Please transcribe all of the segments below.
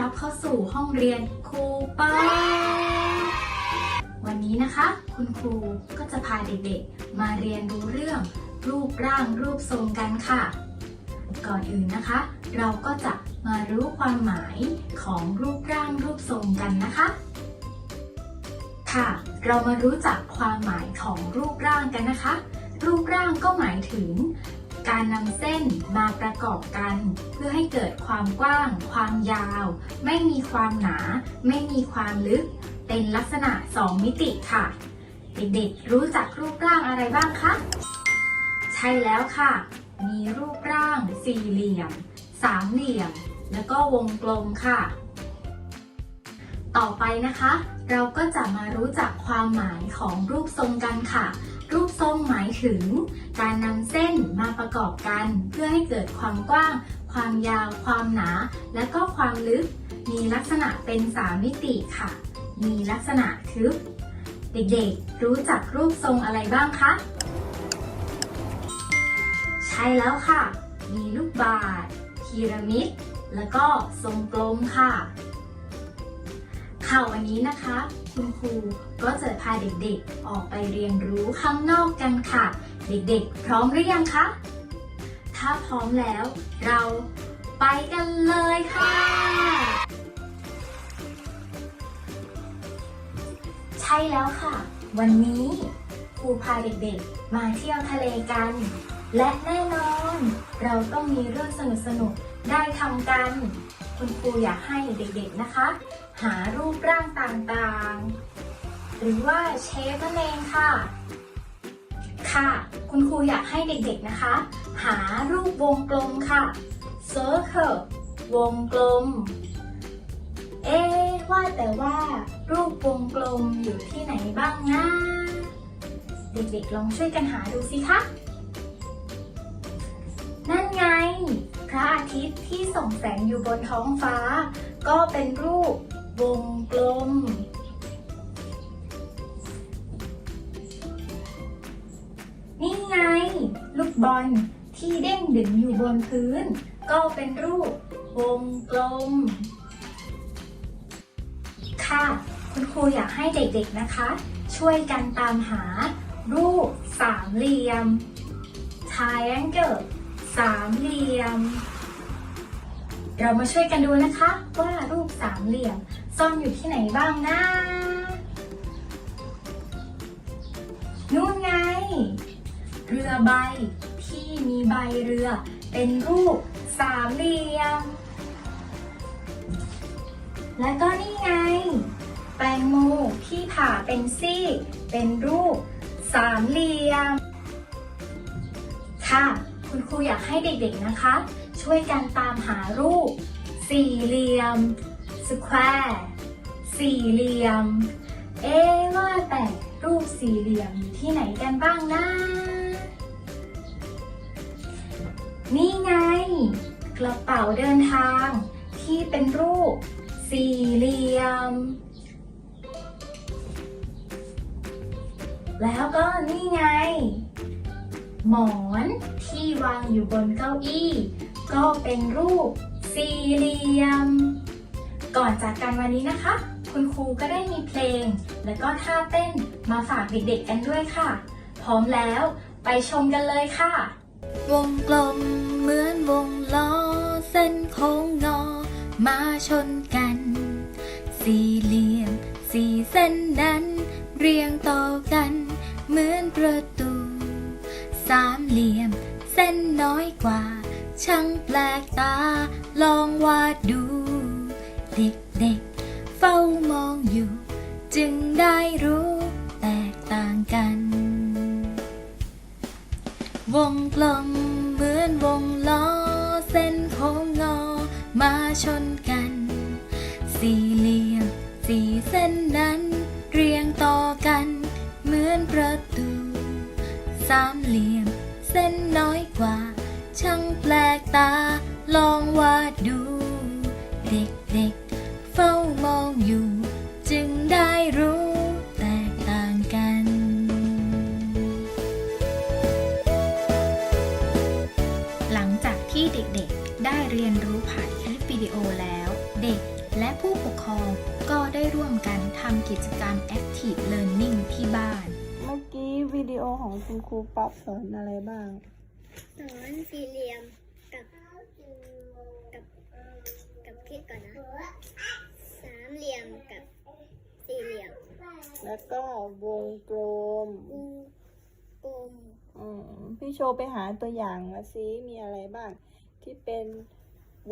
รับเข้าสู่ห้องเรียนครูป้าวันนี้นะคะ คุณครูก็จะพาเด็กๆ มาเรียนรู้เรื่อง รูปร่างรูปทรงกันค่ะ ก่อนอื่นนะคะ เราก็จะมารู้ความหมายของรูปร่างรูปทรงกันนะคะ ค่ะ เรามารู้จักความหมายของรูปร่างกันนะคะ รูปร่างก็หมายถึง การนำเส้นมาประกอบกัน เพื่อให้เกิดความกว้าง ความยาว ไม่มีความหนา ไม่มีความลึก เป็นลักษณะ 2 มิติค่ะ เด็กๆรู้จักรูปร่างอะไรบ้างคะ ใช่แล้วค่ะ มีรูปร่างสี่เหลี่ยม สามเหลี่ยม แล้วก็วงกลมค่ะ ต่อไปนะคะ เราก็จะมารู้จักความหมายของรูปทรงกันค่ะ รูปทรงหมายถึง การนำเส้นมาประกอบกัน เพื่อให้เกิดความกว้าง ความยาว ความหนา และก็ความลึก มีลักษณะเป็นสามมิติค่ะ มีลักษณะทึบ เด็กๆ รู้จักรูปทรงอะไรบ้างคะ ใช่แล้วค่ะ มีลูกบาศก์พีระมิด แล้วก็ทรงกลมค่ะ ค่ะวันนี้นะคะ คุณครูก็จะพาเด็กๆ ออกไปเรียนรู้ข้างนอกกันค่ะ เด็กๆ พร้อมหรือยังคะถ้าพร้อมแล้ว เราไปกันเลยค่ะ ใช่แล้วค่ะ วันนี้ครูพาเด็กๆ มาเที่ยวทะเลกัน และแน่นอน เราต้องมีเรื่องสนุกๆ ได้ทำกัน คุณครูอยากให้เด็กๆนะคะ หารูปร่างต่างๆ หรือว่าเชฟนั่นเองค่ะ ค่ะ คุณครูอยากให้เด็กๆนะคะ หารูปวงกลมค่ะ circle วงกลม เอ๊ว่าแต่ว่ารูปวงกลมอยู่ที่ไหนบ้างนะ เด็กๆลองช่วยกันหาดูสิคะ นั่นไง พระอาทิตย์ที่ส่องแสงอยู่บนท้องฟ้า ก็เป็นรูป วงกลม นี่ไง ลูกบอลที่เด้งดึงอยู่บนพื้น ก็เป็นรูปวงกลม ค่ะ คุณครูอยากให้เด็กๆนะคะ ช่วยกันตามหา รูปสามเหลี่ยม triangle สามเหลี่ยม เรามาช่วยกันดูนะคะว่ารูปสามเหลี่ยม ซ่อนอยู่ที่ไหนบ้างนะนู่นไง เรือใบที่มีใบเรือ เป็นรูปสามเหลี่ยม และก็นี่ไง แตงโมที่ผ่าเป็นซี่ เป็นรูปสามเหลี่ยม ค่ะ คุณครูอยากให้เด็กๆนะคะ ช่วยกันตามหารูปสี่เหลี่ยม square สี่เหลี่ยม เอ๊ว่าแต่รูปสี่เหลี่ยมอยู่ที่ไหนกันบ้างนะ นี่ไง กระเป๋าเดินทาง ที่เป็นรูปสี่เหลี่ยม แล้วก็นี่ไง หมอนที่วางอยู่บนเก้าอี้ ก็เป็นรูปสี่เหลี่ยม ก่อนจากกันวันนี้นะคะ คุณครูก็ได้มีเพลง และก็ท่าเต้นมาฝากเด็กๆกันด้วยค่ะ พร้อมแล้วไปชมกันเลยค่ะ วงกลมเหมือนวงล้อ เส้นโค้งงอ มาชนกัน สี่เหลี่ยม สี่เส้นนั้น เรียงต่อกัน เหมือนประตู สามเหลี่ยม เส้นน้อยกว่า ช่างแปลกตา ลองวาดดู เด็กๆ เฝ้ามองอยู่ จึงได้รู้แตกต่างกัน วงกลมเหมือนวงล้อ เส้นโค้งงอมาชนกัน สี่เหลี่ยมสี่เส้นนั้น เรียงต่อกัน เหมือนประตู สามเหลี่ยมเส้นน้อยกว่า ช่างแปลกตาลองวาดดู เด็กๆเฝ้า มองอยู่ จึงได้รู้แตกต่างกัน หลังจากที่เด็กๆได้เรียนรู้ผ่านคลิปวิดีโอแล้ว เด็กและผู้ปกครองก็ได้ร่วมกันทำกิจกรรม Active Learning ที่บ้าน เมื่อกี้วิดีโอของคุณครูป๊อปสอนอะไรบ้าง สอนสี่เหลี่ยมกับกับกับคลิกก่อนนะ แล้วก็วงกลมวงกลมอืมพี่โชว์ไปหาตัวอย่างมาซิมีอะไรบ้าง ที่เป็น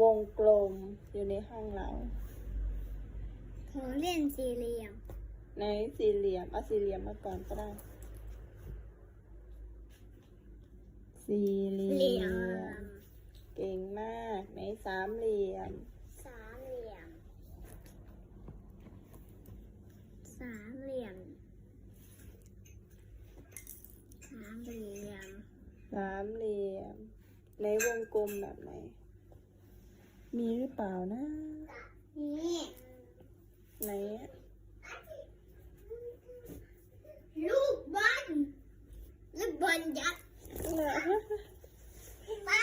วงกลมอยู่ในห้องเราของเล่นสี่เหลี่ยมในสี่เหลี่ยมเอาสี่เหลี่ยมมาก่อนก็ได้ สี่เหลี่เหลี่ยยมมเก่งมากในสามเหลี่ยมสามเหลี่ยม สามเหลี่ยม สามเหลี่ยม สามเหลี่ยม ในวงกลมแบบไหน มีหรือเปล่านะ นี่ไหนอะลูกบอลลูกบอลยักษ์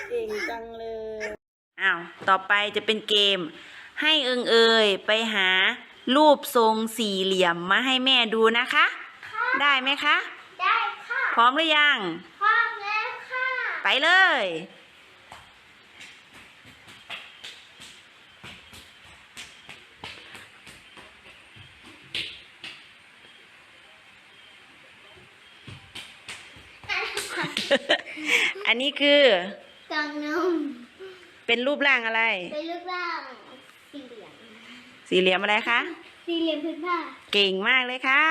เก่งจังเลย อ้าว ต่อไปจะเป็นเกม ให้เอิงเอยไปหา รูปทรงสี่เหลี่ยมมาให้แม่ดูนะคะ ได้ไหมคะ ได้ค่ะ พร้อมหรือยัง พร้อมแล้วค่ะ ไปเลย อันนี้คือกังนม เป็นรูปร่างอะไร เป็นรูปร่างสี่เหลี่ยม สี่เหลี่ยมอะไรคะ สี่เหลี่ยมพื้นผ้า เก่งมากเลยค่ะ